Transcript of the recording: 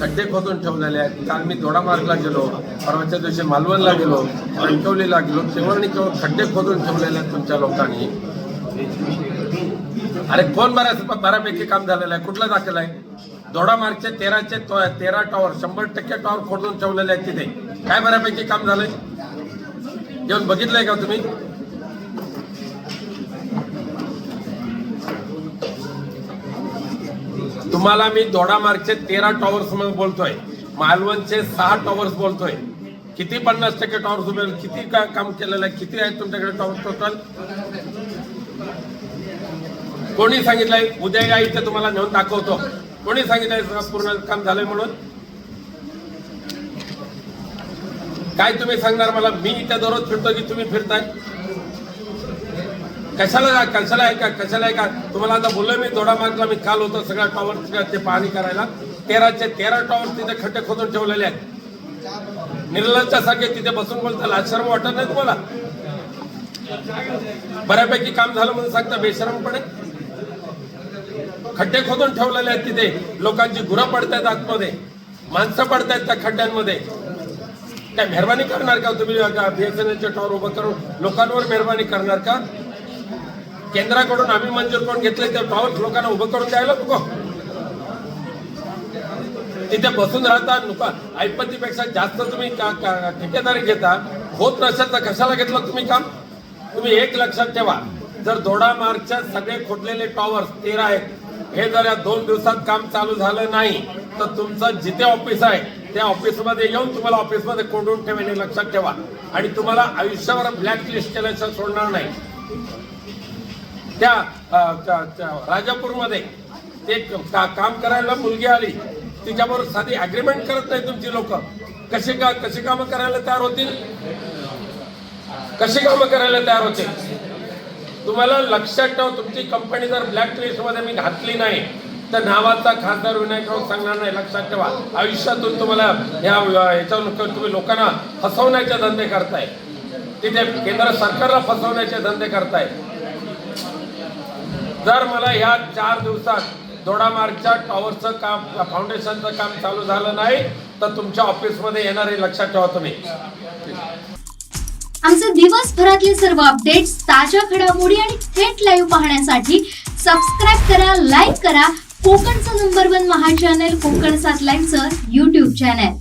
खड्डे खोदून ठेवलेले आहेत. काल मी दोडामार्गला गेलो परवाच्या दिवशी मालवणला गेलो कणकवलीला गेलो. केवळ आणि केवळ खड्डे खोदून ठेवलेले आहेत तुमच्या लोकांनी. अरे कोण बऱ्याच बऱ्यापैकी काम झालेलं आहे? कुठलं दाखल आहे? दोडामार्गचे तेराचे तेरा टॉवर शंभर टक्के टॉवर खोदून ठेवलेले आहेत तिथे. काय बऱ्यापैकी काम झालंय? येऊन बघितलंय का तुम्ही? तुम्हाला मी दोडामार्गचे तेरा टॉवर्स म्हणून बोलतोय. मालवणचे सहा टॉवर्स बोलतोय. किती पन्नास टक्के टॉवर्स उभे किती का काम केलेलं आहे? किती आहेत तुमच्याकडे टॉवर्स टोटल कोणी सांगितलंय? उद्या या इथे तुम्हाला नेऊन दाखवतो. कोणी सांगितलंय? सगळं पूर्ण काम झालंय म्हणून. काय तुम्ही सांगणार मला? मी इथे दररोज फिरतो की तुम्ही फिरताय? कशाला कशाला आहे का कशाला आहे का? तुम्हाला आता बोललो मी दोडा मार्गला मी काल होतो सगळ्या टॉवर ते पाहणी करायला. तेराचे तेरा टॉवर तिथे खड्डे खोदून ठेवलेले आहेत. निर्लज्जासारखे तिथे बसून बोलता आश्रम वाटत नाही तुम्हाला? बऱ्यापैकी काम झालं म्हणून सांगता बेशरमपणे खड्डे खोदून ठेवलेले आहेत तिथे. लोकांची गुरं पडतायत आतमध्ये. माणसं पडतायत त्या खड्ड्यांमध्ये. काय मेहरबानी करणार का तुम्ही बीएसएनएलचे टॉवर उभं करून? लोकांवर मेहरबानी करणार का? केंद्राकडून आम्ही मंजूर करून घेतले ते टॉवर लोकांना उभं करून द्यायला नको. तिथे बसून राहता नुका ऐपतीपेक्षा जास्त तुम्ही ठेकेदारी घेता होत नसेल तर कशाला घेतलं तुम्ही काम? तुम्ही एक लक्षात ठेवा जर दोडा मार्गच्या सगळे खोटलेले टॉवर्स तेरा आहेत हे जर या दोन दिवसात काम चालू झालं नाही तर तुमचं जिथे ऑफिस आहे त्या ऑफिसमध्ये येऊन तुम्हाला ऑफिसमध्ये कोंडून ठेवेल हे लक्षात ठेवा. आणि तुम्हाला आयुष्यावर ब्लॅक लिस्ट केल्याशिवाय सोडणार नाही. त्या राजापूरमध्ये ते का- काम करायला मुलगी आली. तिच्याबरोबर साधी अग्रीमेंट करत नाही तुमची लोक. कशी का कशी कामं करायला तयार होतील? कशी कामं करायला तयार होतील? तुम्हाला लक्षात ठेवा तुमची कंपनी जर ब्लॅक लिस्टमध्ये मी घातली नाही तर नावाचा खासदार विनायक राऊत सांगणार नाही. लक्षात ठेवा. आयुष्यातून तुम्हाला या याच्यावर तुम्ही लोकांना हसवण्याचे धंदे करताय. तिथे केंद्र सरकारला फसवण्याचे धंदे करताय. जर मला ह्या चार दिवसात दोडामार्गच्या टॉवरचं काम फाउंडेशनचं काम चालू झालं नाही तर तुमच्या ऑफिसमध्ये येणार हे लक्षात ठेवा तुम्ही. आमचे दिवसभरातले सर्व अपडेट्स ताज्या घडामोडी आणि थेट लाईव्ह पाहण्यासाठी सबस्क्राईब करा लाईक करा. कोकणचं नंबर वन महा चॅनल कोकण सात लाईव्हचं युट्यूब चॅनल